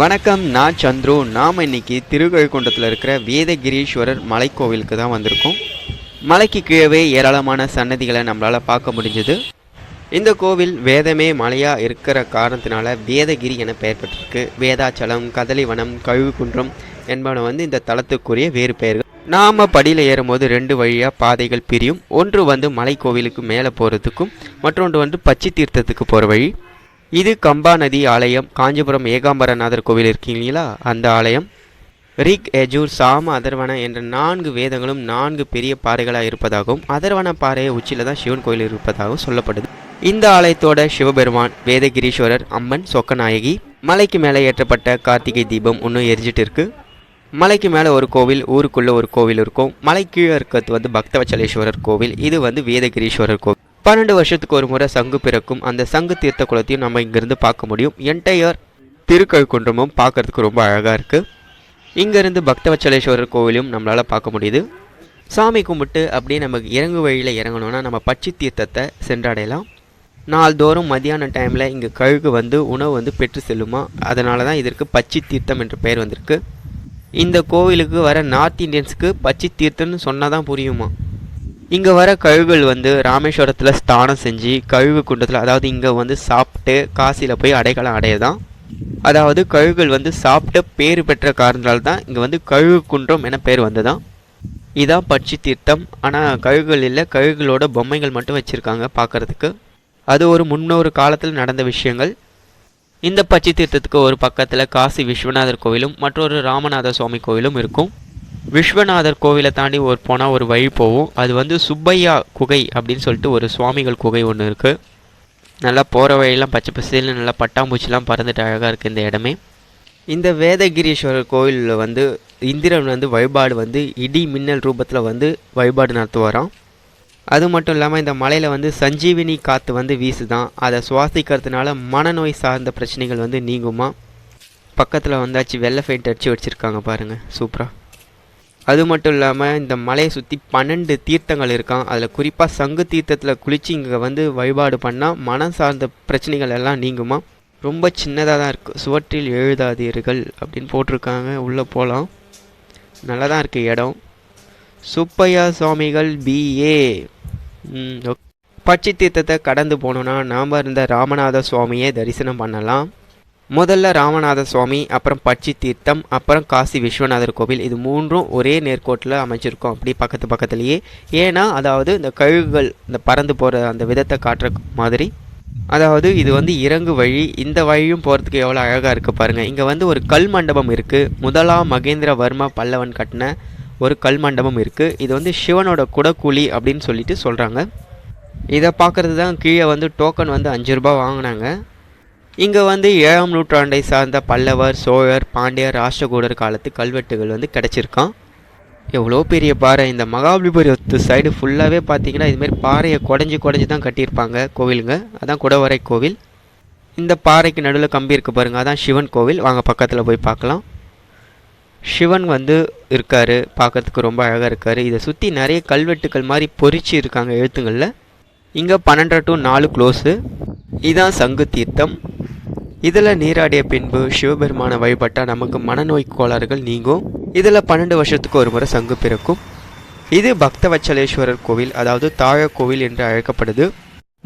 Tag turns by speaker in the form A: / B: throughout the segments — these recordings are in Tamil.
A: வணக்கம் நான் சந்துரு. நாம் இன்னைக்கு திருக்கழுக்குன்றத்தில் இருக்கிற வேதகிரீஸ்வரர் மலைக்கோவிலுக்கு தான் வந்திருக்கோம். மலைக்கு கீழவே ஏராளமான சன்னதிகளை நம்மளால் பார்க்க முடிஞ்சது. இந்த கோவில் வேதமே மலையாக இருக்கிற காரணத்தினால வேதகிரி என பெயர் பெற்றிருக்கு. வேதாச்சலம் கதலிவனம் கழுகுன்றம் என்பன வந்து இந்த தலத்துக்குரிய வேறு பெயர்கள். நாம் படியில் ஏறும்போது ரெண்டு வழியாக பாதைகள் பிரியும். ஒன்று வந்து மலைக்கோவிலுக்கு மேலே போகிறதுக்கும் மற்றொன்று வந்து பச்சை தீர்த்தத்துக்கு போகிற வழி. இது கம்பா நதி ஆலயம். காஞ்சிபுரம் ஏகாம்பரநாதர் கோவில் இருக்கீங்களா அந்த ஆலயம். ரிக் எஜூர் சாம அதர்வன என்ற நான்கு வேதங்களும் நான்கு பெரிய பாறைகளாக இருப்பதாகவும் அதர்வன பாறையை உச்சியில் தான் சிவன் கோயில் இருப்பதாகவும் சொல்லப்படுது. இந்த ஆலயத்தோட சிவபெருமான் வேதகிரீஸ்வரர் அம்மன் சொக்கநாயகி மலைக்கு மேலே ஏற்றப்பட்ட கார்த்திகை தீபம் இன்னும் எரிஞ்சிட்டு இருக்கு. மலைக்கு மேலே ஒரு கோவில் ஊருக்குள்ளே ஒரு கோவில் இருக்கும். மலை கீழே இருக்கிறது வந்து பக்தவச்சலேஸ்வரர் கோவில். இது வந்து வேதகிரீஸ்வரர் கோவில். பன்னெண்டு வருஷத்துக்கு ஒரு முறை சங்கு பிறக்கும். அந்த சங்கு தீர்த்த குளத்தையும் நம்ம இங்கேருந்து பார்க்க முடியும். என்டையர் திருக்கழுக்குன்றமும் பார்க்கறதுக்கு ரொம்ப அழகாக இருக்குது இங்கேருந்து பக்தவச்சலேஸ்வரர் கோவிலும் நம்மளால் பார்க்க முடியுது. சாமி கும்பிட்டு அப்படியே நமக்கு இறங்கு வழியில் இறங்கணும்னா நம்ம பச்சை தீர்த்தத்தை சென்றடையலாம். நாள்தோறும் மதியான டைமில் இங்கே கழுகு வந்து உணவு வந்து பெற்று செல்லுமா? அதனால தான் இதற்கு பச்சை தீர்த்தம் என்ற பெயர் வந்திருக்கு. இந்த கோவிலுக்கு வர நார்த் இந்தியன்ஸுக்கு பச்சை தீர்த்தம்னு சொன்னால் தான் புரியுமா? இங்கே வர கழுகுகள் வந்து ராமேஸ்வரத்தில் ஸ்தானம் செஞ்சு கழுகு குண்டத்தில் அதாவது இங்கே வந்து சாப்பிட்டு காசியில் போய் அடைக்கலம் அடையதான். அதாவது கழுகுகள் வந்து சாப்பிட்ட பேர் பெற்ற காரணத்தால் தான் இங்கே வந்து கழுகு குன்றம் என பேர் வந்ததான் இதான் பட்சி தீர்த்தம். ஆனால் கழுகுகள் இல்லை கழுகுகளோட பொம்மைகள் மட்டும் வச்சுருக்காங்க பார்க்கறதுக்கு அது ஒரு முன்னொரு காலத்தில் நடந்த விஷயங்கள். இந்த பச்சை தீர்த்தத்துக்கு ஒரு பக்கத்தில் காசி விஸ்வநாதர் கோவிலும் மற்றொரு ராமநாத சுவாமி கோவிலும் இருக்கும். விஸ்வநாதர் கோவிலை தாண்டி ஒரு போனால் ஒரு வழி போகும். அது வந்து சுப்பையா குகை அப்படின்னு சொல்லிட்டு ஒரு சுவாமிகள் குகை ஒன்று இருக்குது நல்லா போகிற வழியெல்லாம் பச்சை பசியில் நல்லா பட்டாம்பூச்சிலாம் பறந்துட்டு அழகாக இருக்குது இந்த இடமே. இந்த வேதகிரீஸ்வரர் கோயிலில் வந்து இந்திரன் வந்து வழிபாடு வந்து இடி மின்னல் ரூபத்தில் வந்து வழிபாடு நடத்துவாராம். அது மட்டும் இல்லாமல் இந்த மலையில் வந்து சஞ்சீவினி காற்று வந்து வீசுதான். அதை சுவாசிக்கிறதுனால மனநோய் சார்ந்த பிரச்சனைகள் வந்து நீங்குமா? பக்கத்தில் வந்தாச்சு வெள்ளை ஃபெயிண்ட் அடித்து வச்சுருக்காங்க பாருங்கள் சூப்பராக அது மட்டும் இல்லாமல் இந்த மலையை சுற்றி பன்னெண்டு தீர்த்தங்கள் இருக்கான். அதில் குறிப்பாக சங்கு தீர்த்தத்தில் குளித்து இங்கே வந்து வழிபாடு பண்ணால் மனம் சார்ந்த பிரச்சனைகள் எல்லாம் நீங்குமா? ரொம்ப சின்னதாக தான் இருக்குது சுவற்றில் எழுதாதீர்கள் அப்படின்னு போட்டிருக்காங்க. உள்ளே போகலாம் நல்லா தான் இருக்குது இடம். சுப்பையா சுவாமிகள் பிஏ பச்சை தீர்த்தத்தை கடந்து போனோன்னா நாம் இருந்த ராமநாத சுவாமியை தரிசனம் பண்ணலாம். முதல்ல ராமநாத சுவாமி அப்புறம் பட்சி தீர்த்தம் அப்புறம் காசி விஸ்வநாதர் கோவில். இது மூன்றும் ஒரே நேர்கோட்டில் அமைச்சிருக்கோம் அப்படி பக்கத்து பக்கத்துலேயே. ஏன்னா அதாவது இந்த கழுகுகள் இந்த பறந்து போகிற அந்த விதத்தை காட்டுற மாதிரி. அதாவது இது வந்து இறங்கு வழி. இந்த வழியும் போகிறதுக்கு எவ்வளோ அழகாக இருக்குது பாருங்கள் இங்கே வந்து ஒரு கல் மண்டபம் இருக்குது முதலாம் மகேந்திரவர்மா பல்லவன் கட்டின ஒரு கல் மண்டபம் இருக்குது இது வந்து சிவனோட குடக்கூலி அப்படின்னு சொல்லிட்டு சொல்கிறாங்க இதை பார்க்குறது தான் கீழே வந்து டோக்கன் வந்து அஞ்சு ரூபாய் வாங்கினாங்க. இங்கே வந்து ஏழாம் நூற்றாண்டை சார்ந்த பல்லவர் சோழர் பாண்டியர் ராஷ்டிரகூடர் காலத்து கல்வெட்டுகள் வந்து கிடச்சிருக்கான் எவ்வளோ பெரிய பாறை. இந்த மகாபலிபுரத்து சைடு ஃபுல்லாகவே பார்த்தீங்கன்னா இதுமாரி பாறையை குடஞ்சி குடஞ்சி தான் கட்டியிருப்பாங்க கோவிலுங்க. அதான் குடவரை கோவில். இந்த பாறைக்கு நடுவில் கம்பி இருக்குது பாருங்கள் அதான் சிவன் கோவில். வாங்க பக்கத்தில் போய் பார்க்கலாம். சிவன் வந்து இருக்கார். பார்க்கறதுக்கு ரொம்ப அழகாக இருக்கார். இதை சுற்றி நிறைய கல்வெட்டுக்கள் மாதிரி பொறிச்சு இருக்காங்க எழுத்துங்களில். இங்கே பன்னெண்டரை டு நாலு க்ளோஸு இதான் சங்கு தீர்த்தம். இதில் நீராடிய பின்பு சிவபெருமான வழிபட்டால் நமக்கு மனநோய் கோளாறுகள் நீங்கும். இதில் பன்னெண்டு வருஷத்துக்கு ஒரு முறை சங்கு பிறக்கும். இது பக்தவச்சலேஸ்வரர் கோவில் அதாவது தாழ கோவில் என்று அழைக்கப்படுது.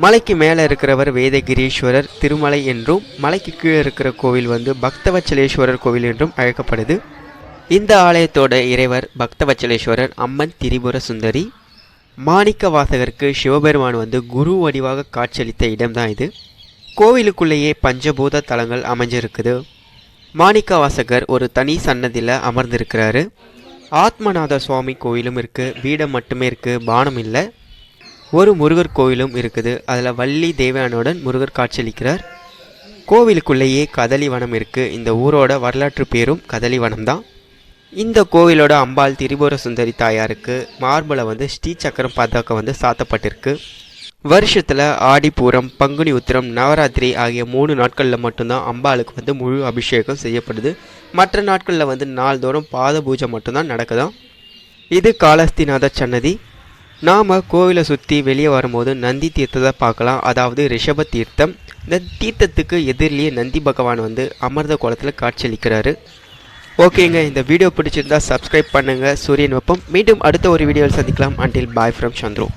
A: மலைக்கு மேலே இருக்கிறவர் வேதகிரீஸ்வரர் திருமலை என்றும் மலைக்கு கீழே இருக்கிற கோவில் வந்து பக்தவச்சலேஸ்வரர் கோவில் என்றும் அழைக்கப்படுது. இந்த ஆலயத்தோட இறைவர் பக்தவச்சலேஸ்வரர் அம்மன் திரிபுர சுந்தரி. மாணிக்க வாசகருக்கு சிவபெருமான் வந்து குரு வடிவாக காட்சியளித்த இடம்தான் இது. கோவிலுக்குள்ளேயே பஞ்சபூத தலங்கள் அமைஞ்சிருக்குது. மாணிக்க வாசகர் ஒரு தனி சன்னதியில் அமர்ந்திருக்கிறாரு. ஆத்மநாத சுவாமி கோயிலும் இருக்குது வீடை மட்டுமே இருக்குது பானம் இல்லை. ஒரு முருகர் கோயிலும் இருக்குது. அதில் வள்ளி தேவயானுடன் முருகர் காட்சியளிக்கிறார். கோவிலுக்குள்ளேயே கதலிவனம் இருக்குது இந்த ஊரோட வரலாற்று பேரும் கதலிவனம் தான். இந்த கோவிலோட அம்பாள் திரிபுர சுந்தரி தாயாருக்கு மார்பில் வந்து ஸ்ரீ சக்கரம் பதக்கம் வந்து சாத்தப்பட்டிருக்கு. வருஷத்தில் ஆடிப்பூரம் பங்குனி உத்திரம் நவராத்திரி ஆகிய மூணு நாட்களில் மட்டும்தான் அம்பாளுக்கு வந்து முழு அபிஷேகம் செய்யப்படுது. மற்ற நாட்களில் வந்து நாள்தோறும் பாத பூஜை மட்டும்தான் நடக்குதான். இது காலஸ்திநாத சன்னதி. நாம் கோவிலை சுற்றி வெளியே வரும்போது நந்தி தீர்த்தத்தை பார்க்கலாம். அதாவது ரிஷப தீர்த்தம். இந்த தீர்த்தத்துக்கு எதிரிலேயே நந்தி பகவான் வந்து அமிர்த குளத்தில் காட்சியளிக்கிறாரு. ஓகேங்க இந்த வீடியோ பிடிச்சிருந்தா சப்ஸ்கிரைப் பண்ணுங்கள் சூரியன் வெப்பம். மீண்டும் அடுத்த ஒரு வீடியோவில் சந்திக்கலாம். Until bye from Chandru